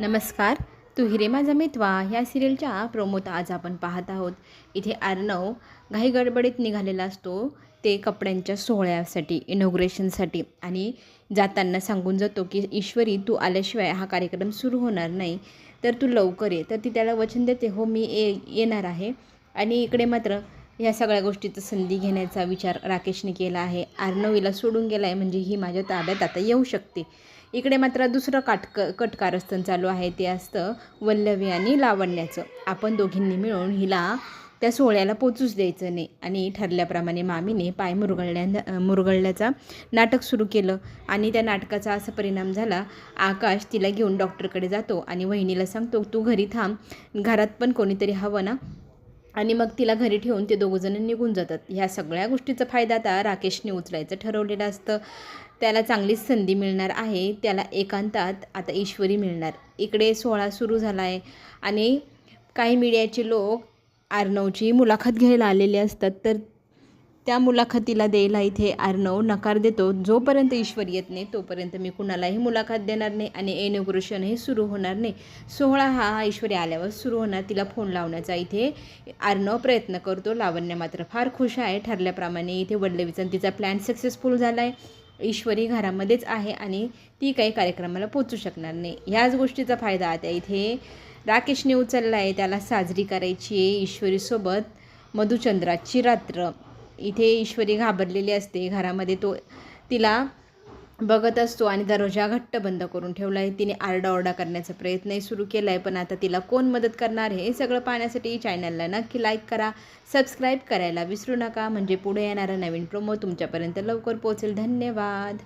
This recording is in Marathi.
नमस्कार. तू हिरे माझा मितवा ह्या सिरियलच्या प्रोमोत आज आपण पाहत आहोत. इथे आर्णव घाई गडबडीत निघालेला असतो ते कपड्यांच्या सोहळ्यासाठी इनॉग्रेशनसाठी आणि जाताना सांगून जातो की ईश्वरी तू आल्याशिवाय हा कार्यक्रम सुरू होणार नाही. तर तू लवकर ये. तर ती त्याला वचन देते हो मी ये येणार आहे. आणि इकडे मात्र ह्या सगळ्या गोष्टीचं संधी घेण्याचा विचार राकेशने केला आहे. आर्णवीला सोडून गेला आहे म्हणजे ही माझ्या ताब्यात आता येऊ शकते. इकडे मात्र दुसरं काटक कटकारस्थान चालू आहे. ते असतं वल्लवी आणि लावण्याचं. आपण दोघींनी मिळून हिला त्या सोहळ्याला पोचूच द्यायचं नाही. आणि ठरल्याप्रमाणे मामीने पाय मुरगळल्या मुरगळल्याचा नाटक सुरू केलं आणि त्या नाटकाचा असा परिणाम झाला आकाश तिला घेऊन डॉक्टरकडे जातो आणि वहिनीला सांगतो तू घरी थांब. घरात पण कोणीतरी हवं ना? आणि मग तिला घरी ठेवून ते दोघंजणं निघून जातात. ह्या सगळ्या गोष्टीचा फायदा आता राकेशने उचलायचं ठरवलेलं असतं. त्याला चांगलीच संधी मिळणार आहे. त्याला एकांतात आता ईश्वरी मिळणार. इकडे सोहळा सुरू झाला आहे आणि काही मीडियाचे लोक आर्नवची मुलाखत घ्यायला आलेले असतात. तर त्या मुलाखतीला द्यायला इथे आर्णव नकार देतो. जोपर्यंत ईश्वर येत नाही तोपर्यंत मी कुणालाही मुलाखत देणार नाही आणि एनोग्रेशनही सुरू होणार नाही. सोहळा हा ऐश्वरी आल्यावर सुरू होणार. तिला फोन लावण्याचा इथे आर्णव प्रयत्न करतो. लावण्य मात्र फार खुश आहे. ठरल्याप्रमाणे इथे वडलेवीचा तिचा प्लॅन सक्सेसफुल झाला आहे ईश्वरी घरामध्येच आहे आणि ती काही कार्यक्रमाला पोचू शकणार नाही. ह्याच गोष्टीचा फायदा आता इथे राकेशने उचलला आहे त्याला साजरी करायची आहे ईश्वरीसोबत. मधुचंद्राची रात्र. इथे ईश्वरी घाबरलेली असते. घरामध्ये तो तिला बघत असतो आणि दरवाजा घट्ट बंद करून ठेवला आहे तिने आरडाओरडा करण्याचा प्रयत्नही सुरू केला आहे पण आता तिला कोण मदत करणार हे सगळं पाहण्यासाठी चॅनलला नक्की लाईक करा. सबस्क्राईब करायला विसरू नका. म्हणजे पुढे येणारा नवीन प्रोमो तुमच्यापर्यंत लवकर पोहोचेल. धन्यवाद.